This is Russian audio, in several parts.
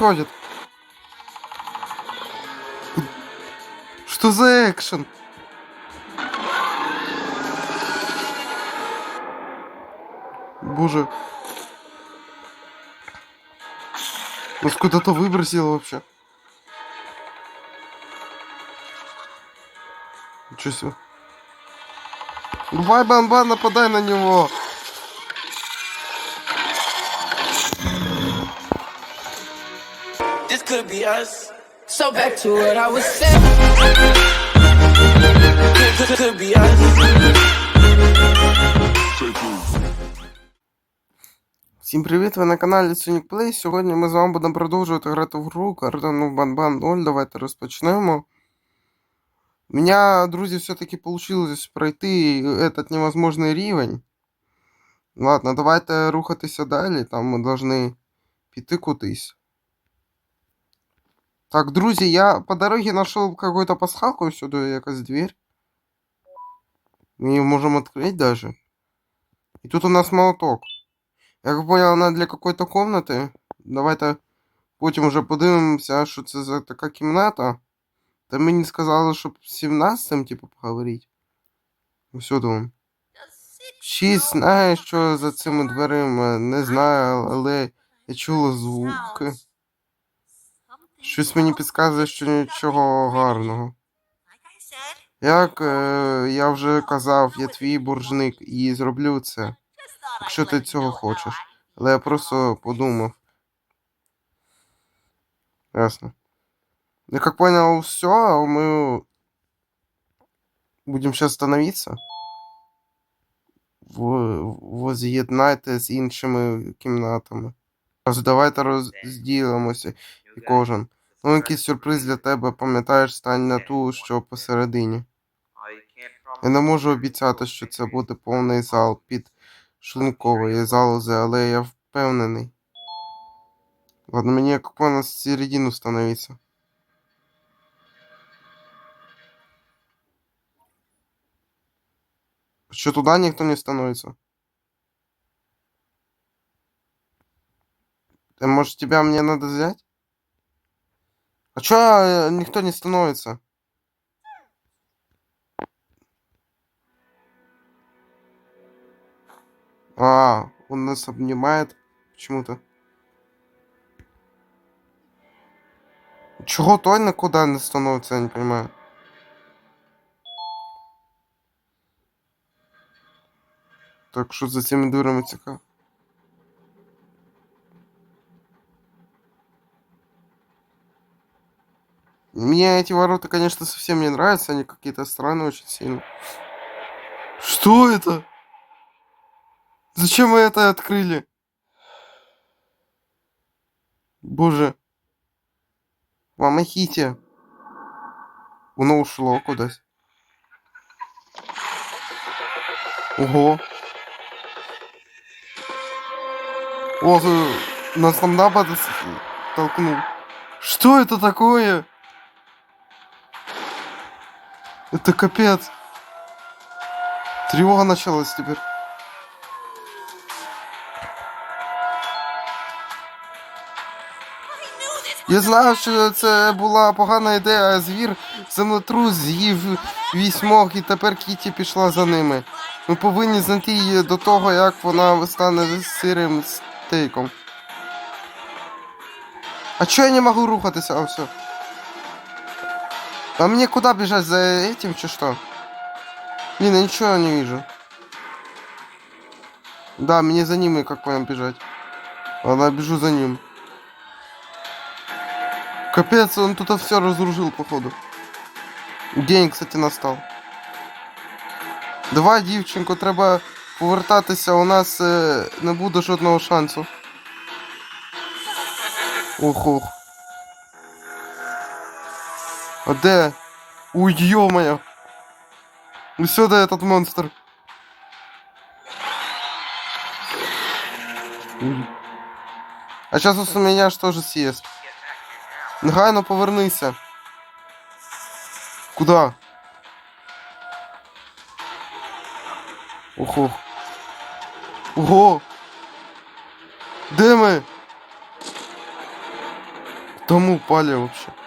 происходит? Что за экшен? Боже. Нас куда-то выбросило вообще. Ничего себе. Давай, Бан-Бан, нападай на него. could be us. So back to what I was saying. Could, could, could be us. Всім привіт, ви на каналі Sonic Play. Сьогодні ми з вами будемо продовжувати грати в гру Кардану Банбан 0. Давайте розпочнемо. У меня, друзі, все-таки получилось пройти этот невозможний рівень. Ладно, давайте рухатися далі. Там ми должны піти кудись. Так, друзі, я по дороге нашел какую-то пасхалку сюда, якась дверь. Мы ее можем открыть даже. И тут у нас молоток. Я как понял, вона для какой-то комнати. Давайте потім уже подивимося, що це за така кімната. Та мені сказали, щоб з 17-м, типу, поговорити. Усюди він. Шість знає, що за цими дверима. Не знаю, але я чула звуки. Щось мені підказує, що нічого гарного. Як е, я вже казав, я твій боржник і зроблю це, якщо ти цього хочеш. Але я просто подумав. Ясно. Я как понял, все, мы будем сейчас становиться. Воз'єднайте з іншими кімнатами. Давайте розділимося і кожен. Ну, якийсь сюрприз для тебе, пам'ятаєш, стань на ту, що посередині. Я не можу обіцяти, що це буде повний зал під шлункової залози, але я впевнений. Ладно, мені як з середину становиться. Что туда никто не становится? Э, Может, тебя мне надо взять? А чё э, никто не становится? А, он нас обнимает почему-то. Чего той на куда не становится, я не понимаю. Так що за цими дверами цікаво. Мне эти ворота, конечно, совсем не нравятся, они какие-то странные очень сильно. Что это? Зачем вы это открыли? Боже. Помогите. Воно ушло кудись. Ого. Ох, э, нас там напад толкнул. Что это такое? Это капец. Тревога началась теперь. Я знав, що це була погана ідея, а звір землетрус з'їв вісьмох, і тепер Кіті пішла за ними. Ми повинні знайти її до того, як вона стане сирим стейком. А чё я не могу рухатися? А, все. А мне куда бежать за этим, че что? Блин, я ничего не вижу. Да, мне за ним, как понял, бежать. Ладно, бежу за ним. Капец, он тут все разрушил, походу. День, кстати, настал. Давай, дівчинко, треба повертатися, у нас е, не буде жодного шансу. Ох, ох. А де? Ой, ё-моё. Ну сюда этот монстр. А сейчас у меня что же съест? Негайно повернися. Куда? Ого. Ого. Де ми? Мы упали вообще?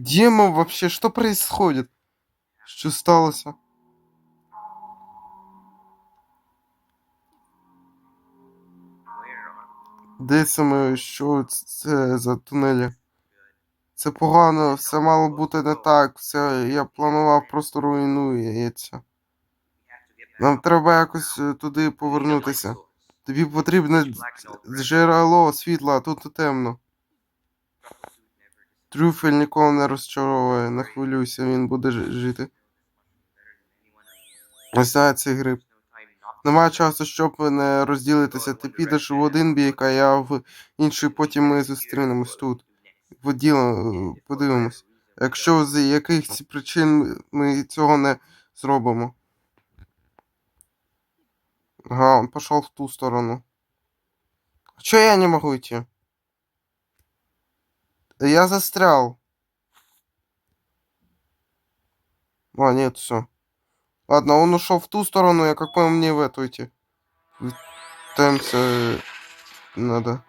Где мы вообще? Что происходит? Что сталося? Де ми? Що це за тунелі? Це погано, все мало бути не так. Все, я планував, просто руйнується. Нам треба якось е, туди повернутися. Тобі потрібне джерело світла, тут темно. Трюфель ніколи не розчаровує, не хвилюйся, він буде жити. Ось цей гриб. Немає часу, щоб не розділитися. Ти підеш в один бік, а я в інший, потім ми зустрінемось тут. Поділимо, подивимось. Якщо з якихось причин ми цього не зробимо. Ага, он пошел в ту сторону. Че я не могу идти? Я застрял. А, нет, все. Ладно, он ушел в ту сторону, я как понял, мне в эту идти. Пытаемся... э, Надо.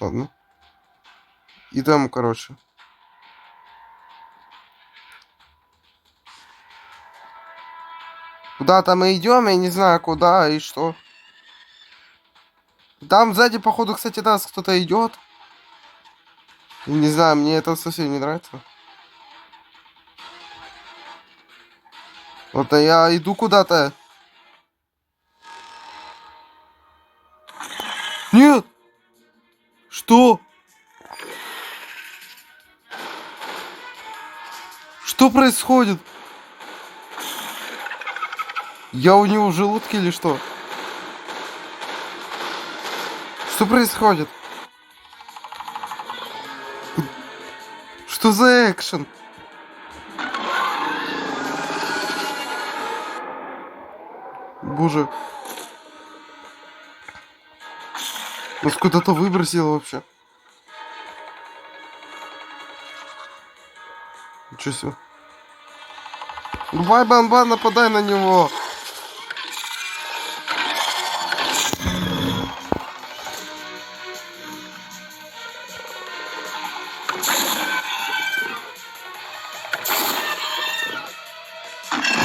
Ладно. Идем, короче. Куда-то мы идем, я не знаю куда и что. Там сзади, походу, кстати, нас кто-то идет. Не знаю, мне это совсем не нравится. Вот а я иду куда-то. Нет! Что? Что происходит? Я у него в желудке или что? Что происходит? Что за экшен? Боже. Нас куда-то выбросило вообще. Ничего себе. Давай, Бан-Бан, нападай на него.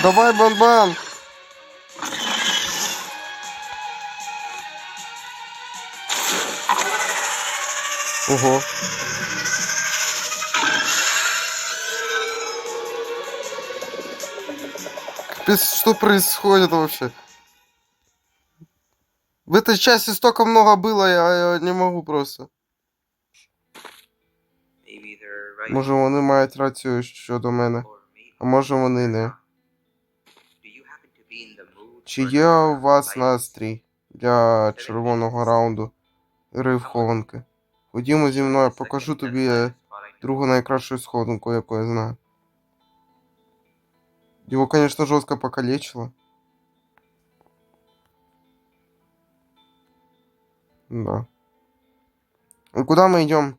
Давай, Бан-Бан. Ого. Капец, что происходит вообще? В этой части столько много было, я, я не могу просто. Може вони мають рацію щодо мене, а може вони не. Чи for є some у вас fights? настрій для червоного раунду гри в хованки? Ходімо зі мною, покажу тобі е, другу найкращу сходинку, яку я знаю. Его, конечно, жестко покалечило. Да. И куда мы идем?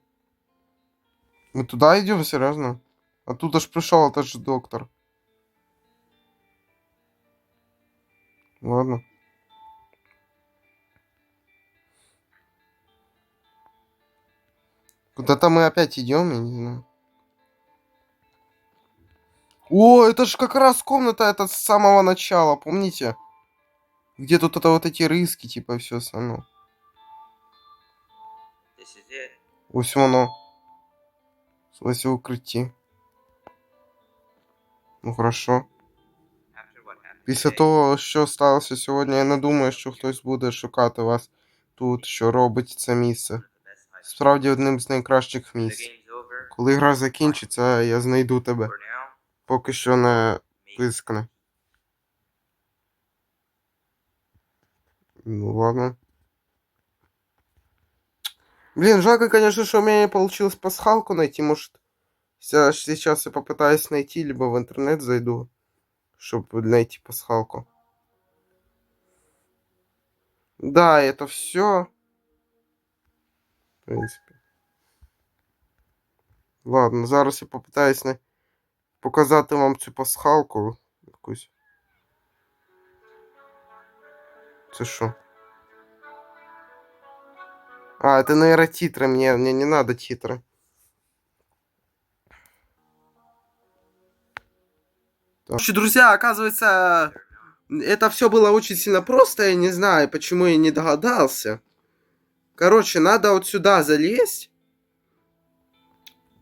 Мы туда идем, серьезно? Оттуда ж пришел этот же доктор. Ладно. Куда-то мы опять идем, я не знаю. О, это же как раз комната это с самого начала, помните? Где тут это вот эти рыски, типа, все остальное. Ось воно. Ось укритті. Ну хорошо. Після того, що сталося сьогодні, я не думаю, що хтось буде шукати вас тут, що робить це місце. Справді одним з найкращих місць. Коли гра закінчиться, я знайду тебе. Поки що не пискне. Ну ладно. Блин, жалко, конечно, что у меня не получилось пасхалку найти. Может, сейчас я попытаюсь найти, либо в интернет зайду, чтобы найти пасхалку. Да, это все. В принципе. Ладно, зараз я попитаюсь не... показати вам цю пасхалку якусь. Це що? А, это, наверное, титры. Мне, мне не надо титры. Короче, друзья, оказывается, это все было очень сильно просто. Я не знаю, почему я не догадался. Короче, надо вот сюда залезть.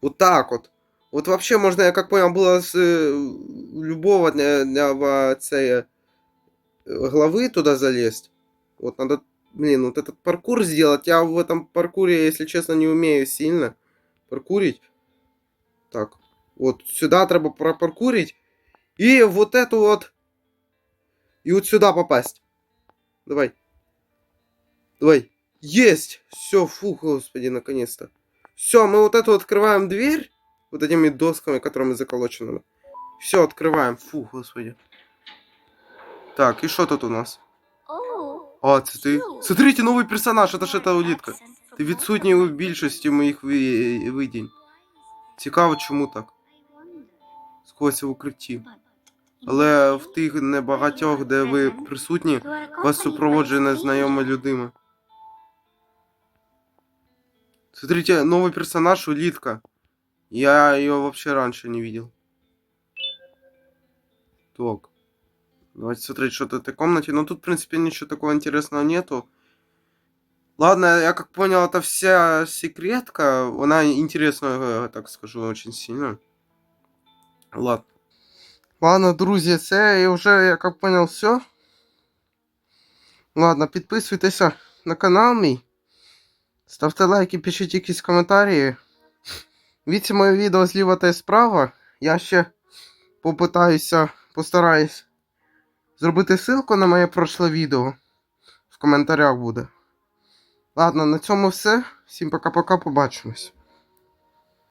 Вот так вот. Вот вообще можно, я как понял, было с э, любого дня, дня в це, э, главы туда залезть. Вот надо, блин, вот этот паркур сделать. Я в этом паркуре, если честно, не умею сильно паркурить. Так, вот сюда треба пропаркурить. И вот эту вот... И вот сюда попасть. Давай. Давай. Есть! Все, фу, господи, наконец-то. Все, мы вот эту открываем дверь. Вот этими досками, которыми заколоченными. Все, открываем. Фу, господи. Так, и что тут у нас? А, це ти. Смотрите, новий персонаж, это ж эта улитка. Ти відсутній у більшості моїх ви- видінь. Цікаво, чому так. Скось в укритті. Але в тих небагатьох, де ви присутні, вас супроводжує незнайома людина. Смотрите, новый персонаж улитка. Я ее вообще раньше не видел. Так. Давайте смотреть, что тут в этой комнате. Но тут, в принципе, ничего такого интересного нету. Ладно, я как понял, это вся секретка. Она интересная, так скажу, очень сильно. Ладно. Ладно, друзі, це і вже, я як все. Ладно, підписуйтеся на канал мій. Ставте лайки, пишіть якісь коментарі. Віці моє відео зліва та справа. Я ще попитаюся, постараюсь зробити ссылку на моє прошле відео. В коментарях буде. Ладно, на цьому все. Всім пока-пока, побачимось.